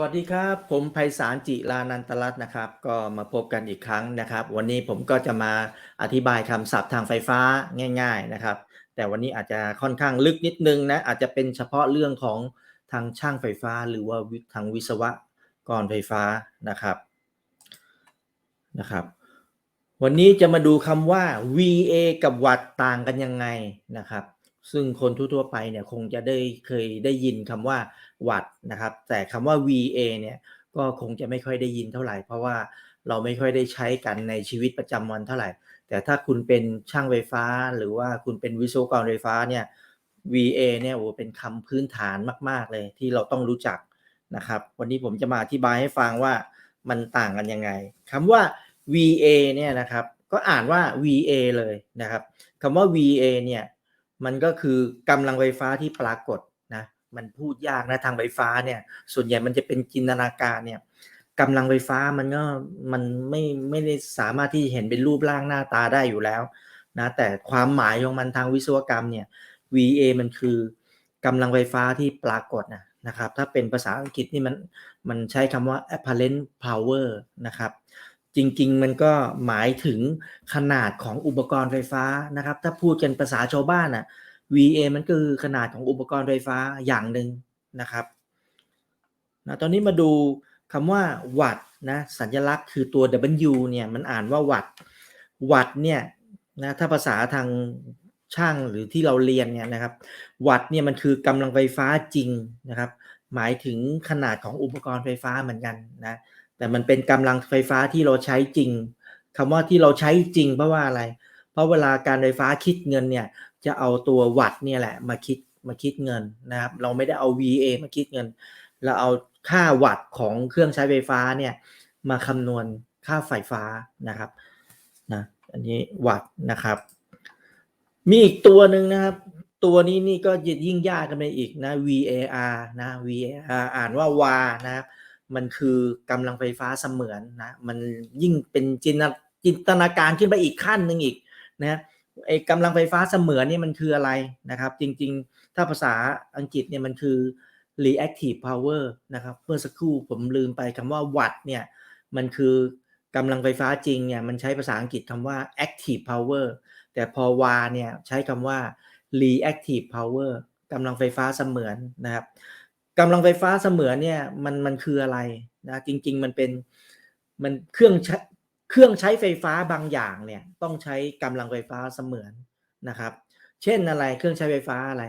วัสดีครับ ผมไพศาลจิรานันตรัตน์นะครับ ก็มาพบกันอีกครั้งนะครับ วันนี้ผมก็จะมาอธิบายคำศัพท์ทางไฟฟ้าง่าย ๆนะครับ แต่วันนี้อาจจะค่อนข้างลึกนิดนึงนะอาจจะเป็นเฉพาะเรื่องของทางช่างไฟฟ้า หรือว่าทางวิศวกรไฟฟ้านะครับนะครับ วันนี้จะมาดูคำว่า VA กับวัตต์ต่างกันยังไงนะครับ ซึ่งคนทั่วๆไปเนี่ยคงจะได้เคยได้ยินคำว่าวัตต์นะครับ แต่คำว่า VA เนี่ยก็คงจะไม่ค่อยได้ยินเท่าไหร่ เพราะว่าเราไม่ค่อยได้ใช้กันในชีวิตประจำวันเท่าไหร่ แต่ถ้าคุณเป็นช่างไฟฟ้า หรือว่าคุณเป็นวิศวกรไฟฟ้าเนี่ย VA เนี่ยโอ้เป็นคำพื้นฐานมาก ๆ เลยที่เราต้องรู้จักนะครับ วันนี้ผมจะมาอธิบายให้ฟังว่ามันต่างกันยังไงคำว่า VA เนี่ยนะครับ ก็อ่านว่า VA เลยนะครับคำว่า VA เนี่ย มันก็คือกำลังไฟฟ้าที่ปรากฏนะมันพูดยากนะทางไฟฟ้าเนี่ย ส่วนใหญ่มันจะเป็นจินตนาการเนี่ยกำลังไฟฟ้ามันก็มันไม่ไม่ได้สามารถที่เห็นเป็นรูปร่างหน้าตาได้อยู่แล้วนะแต่ความหมายของมันทางวิศวกรรมเนี่ย VA มันคือกำลังไฟฟ้าที่ปรากฏนะนะครับ ถ้าเป็นภาษาอังกฤษนี่มันมันใช้คำว่า apparent power นะครับ จริง ๆ มันก็หมายถึงขนาดของอุปกรณ์ไฟฟ้านะครับ ถ้าพูดกันภาษาชาวบ้านอะ VA มันก็คือขนาดของอุปกรณ์ไฟฟ้าอย่างหนึ่งนะครับนะตอนนี้มาดูคำว่าวัตต์นะสัญลักษณ์คือตัว W เนี่ยมันอ่านว่าวัตต์วัตต์เนี่ยนะถ้าภาษาทางช่างหรือที่เราเรียนเนี่ยนะครับ วัตต์เนี่ยมันคือกำลังไฟฟ้าจริงนะครับ หมายถึงขนาดของอุปกรณ์ไฟฟ้าเหมือนกันนะ แต่มันเป็นกำลังไฟฟ้าที่เราใช้จริงคำว่าที่เราใช้จริงเพราะว่าอะไร เพราะเวลาการไฟฟ้าคิดเงินเนี่ยจะเอาตัววัตต์เนี่ยแหละมาคิดมาคิดเงินนะครับ เราไม่ได้เอา VA มาคิดเงิน เราเอาค่าวัตต์ของเครื่องใช้ไฟฟ้าเนี่ยมาคำนวณค่าไฟฟ้านะครับนะอันนี้วัตต์นะครับ มีอีกตัวหนึ่งนะครับ ตัวนี้นี่ก็ยิ่งยากกันไปอีกนะ VAR นะ VAR อ่านว่าวานะครับ มันคือกำลังไฟฟ้าเสมือนนะมันยิ่งเป็นจินจินตนาการขึ้นไปอีกขั้นหนึ่งอีกนะไอ้กำลังไฟฟ้าเสมือนนี่มันคืออะไรนะครับ จริงๆ ถ้าภาษาอังกฤษเนี่ยมันคือ reactive power นะครับเมื่อสักครู่ผมลืมไปคำว่าวัตเนี่ยมันคือกำลังไฟฟ้าจริงเนี่ยมันใช้ภาษาอังกฤษคำว่า active power แต่พอวาเนี่ยใช้คำว่า reactive power กำลังไฟฟ้าเสมือนนะครับ กำลังไฟฟ้าเสมือนเนี่ยมันมันคืออะไรนะจริง ๆ มันเป็นมันเครื่องใช้เครื่องใช้ไฟฟ้าบางอย่างเนี่ยต้องใช้กำลังไฟฟ้าเสมือนนะครับ เช่นอะไรเครื่องใช้ไฟฟ้าอะไร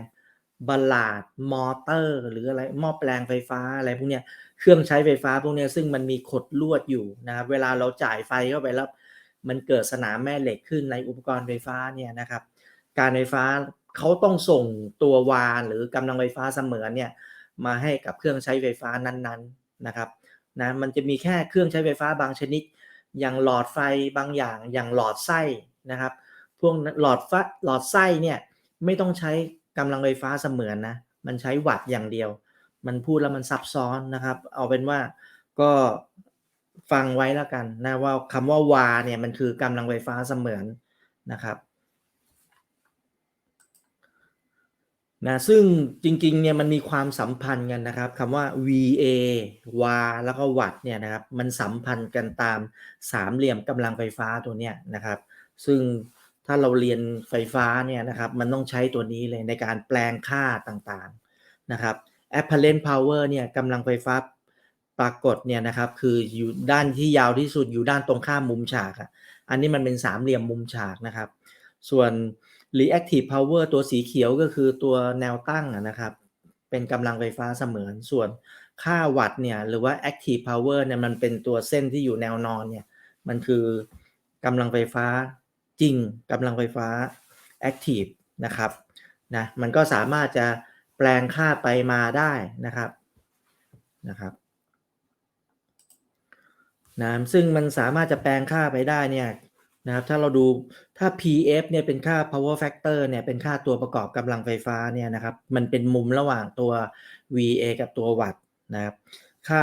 บลลาดมอเตอร์ หรืออะไรหม้อแปลงไฟฟ้าอะไรพวกเนี้ยเครื่องใช้ไฟฟ้าพวกเนี้ยซึ่งมันมีขดลวดอยู่นะครับเวลาเราจ่ายไฟเข้าไปแล้วมันเกิดสนามแม่เหล็กขึ้นในอุปกรณ์ไฟฟ้าเนี่ยนะครับ การไฟฟ้าเขาต้องส่งตัววานหรือกำลังไฟฟ้าเสมือนเนี่ย มาให้กับเครื่องใช้ไฟฟ้านั้นๆนะครับนะมันจะมีแค่เครื่องใช้ไฟฟ้าบางชนิด อย่างหลอดไฟบางอย่าง อย่างหลอดไส้นะครับ พวกหลอดไฟหลอดไส้เนี่ยไม่ต้องใช้กำลังไฟฟ้าเสมือนนะ มันใช้วัตต์อย่างเดียว มันพูดแล้วมันซับซ้อนนะครับ เอาเป็นว่าก็ฟังไว้แล้วกันนะว่าคำว่าวาเนี่ยมันคือกำลังไฟฟ้าเสมือนนะครับ นะซึ่งจริงๆเนี่ยมันมีความสัมพันธ์กันนะครับคำว่า VA วาแล้วก็วัตเนี่ยนะครับมันสัมพันธ์กันตามสามเหลี่ยมกำลังไฟฟ้าตัวเนี้ยนะครับ ซึ่งถ้าเราเรียนไฟฟ้าเนี่ยนะครับมันต้องใช้ตัวนี้เลยในการแปลงค่าต่างๆนะครับ apparent power เนี่ยกำลังไฟฟ้าปรากฏเนี่ยนะครับคืออยู่ด้านที่ยาวที่สุดอยู่ด้านตรงข้ามมุมฉากอะอันนี้มันเป็นสามเหลี่ยมมุมฉากนะครับ ส่วน reactive power ตัวสีเขียวก็คือตัวแนวตั้งนะครับ เป็นกำลังไฟฟ้าเสมือนส่วนค่าวัตต์เนี่ยหรือว่า active power เนี่ยมันเป็นตัวเส้นที่อยู่แนวนอนเนี่ยมันคือกำลังไฟฟ้าจริงกำลังไฟฟ้า active นะครับนะมันก็สามารถจะแปลงค่าไปมาได้นะครับนะครับนะซึ่งมันสามารถจะแปลงค่าไปได้เนี่ย นะครับถ้าเราดูถ้า PF เนี่ยเป็นค่า power factor เนี่ยเป็นค่าตัวประกอบกำลังไฟฟ้าเนี่ยนะครับมันเป็นมุมระหว่างตัว VA กับตัววัตต์นะครับค่า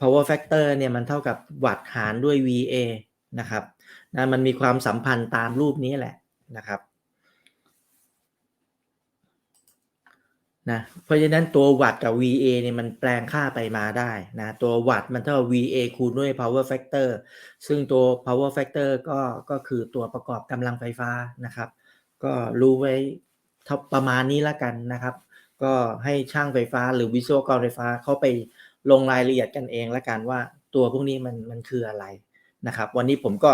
power factor เนี่ยมันเท่ากับวัตต์หารด้วย VA นะครับนะมันมีความสัมพันธ์ตามรูปนี้แหละนะครับ นะเพราะฉะนั้นตัววัตกับ VA เนี่ยมันแปลงค่าไปมาได้นะตัววัตมันเท่า VA คูณด้วย power factor ซึ่งตัว power factor ก็ก็คือตัวประกอบกำลังไฟฟ้านะครับ ก็รู้ไว้ประมาณนี้ละกันนะครับ ก็ให้ช่างไฟฟ้าหรือวิศวกรไฟฟ้าเขาไปลงรายละเอียดกันเองละกันว่าตัวพวกนี้มันมันคืออะไรนะครับ วันนี้ผมก็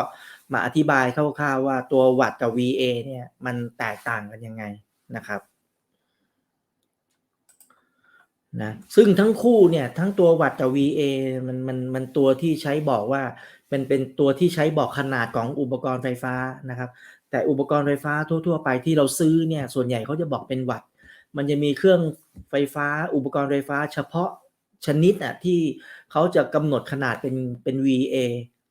มาอธิบายคร่าวๆว่าตัววัตกับ VA เนี่ยมันแตกต่างกันยังไงนะครับ นะซึ่งทั้งคู่เนี่ยทั้งตัววัตต์กับ VA มันมันมันตัวที่ใช้บอกว่าเป็นเป็นตัวที่ใช้บอกขนาดของอุปกรณ์ไฟฟ้านะครับ แต่อุปกรณ์ไฟฟ้าทั่ว ๆ ไปที่เราซื้อเนี่ยส่วนใหญ่เขาจะบอกเป็นวัตต์มันจะมีเครื่องไฟฟ้า อุปกรณ์ไฟฟ้า เฉพาะชนิดอะที่เขาจะกำหนดขนาดเป็นเป็น VA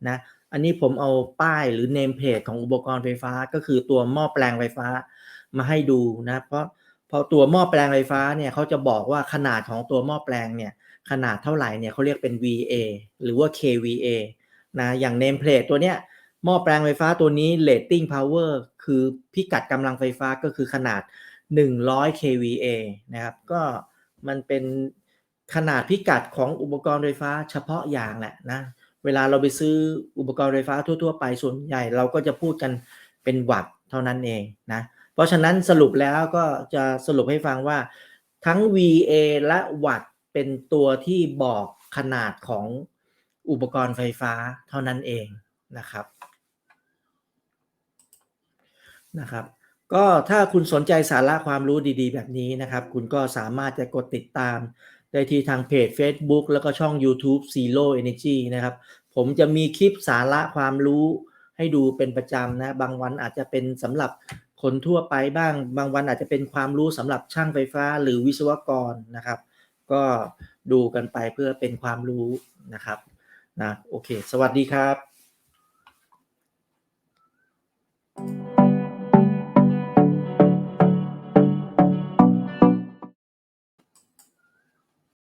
นะอันนี้ผมเอาป้ายหรือเนมเพลทของอุปกรณ์ไฟฟ้าก็คือตัวหม้อแปลงไฟฟ้ามาให้ดูนะเพราะ พอตัวหม้อแปลงไฟฟ้าเนี่ยเขาจะบอกว่าขนาดของตัวหม้อแปลงเนี่ยขนาดเท่าไหร่เนี่ยเขาเรียกเป็น VA หรือว่า KVA นะอย่างเนมเพลทตัวเนี้ยหม้อแปลงไฟฟ้าตัวนี้ rating power คือพิกัดกำลังไฟฟ้าก็คือขนาด 100 kVA นะครับก็มันเป็นขนาดพิกัดของอุปกรณ์ไฟฟ้าเฉพาะอย่างแหละนะเวลาเราไปซื้ออุปกรณ์ไฟฟ้าทั่ว ๆ ไปส่วนใหญ่เราก็จะพูดกันเป็นวัตต์เท่านั้นเองนะเพราะฉะนั้นสรุปแล้วก็จะสรุปให้ฟังว่าทั้ง VA และวัตเป็นตัวที่บอกขนาดของอุปกรณ์ไฟฟ้าเท่านั้นเองนะครับนะครับ ก็ถ้าคุณสนใจสาระความรู้ดีๆ แบบนี้นะครับ คุณก็สามารถจะกดติดตามได้ที่ทางเพจ Facebook แล้วก็ช่อง YouTube Zero Energy นะครับ ผมจะมีคลิปสาระความรู้ให้ดูเป็นประจำนะ บางวันอาจจะเป็นสำหรับ คนทั่วไปบ้าง บางวันอาจจะเป็นความรู้สำหรับช่างไฟฟ้าหรือวิศวกรนะครับ ก็ดูกันไปเพื่อเป็นความรู้นะครับนะโอเค สวัสดีครับ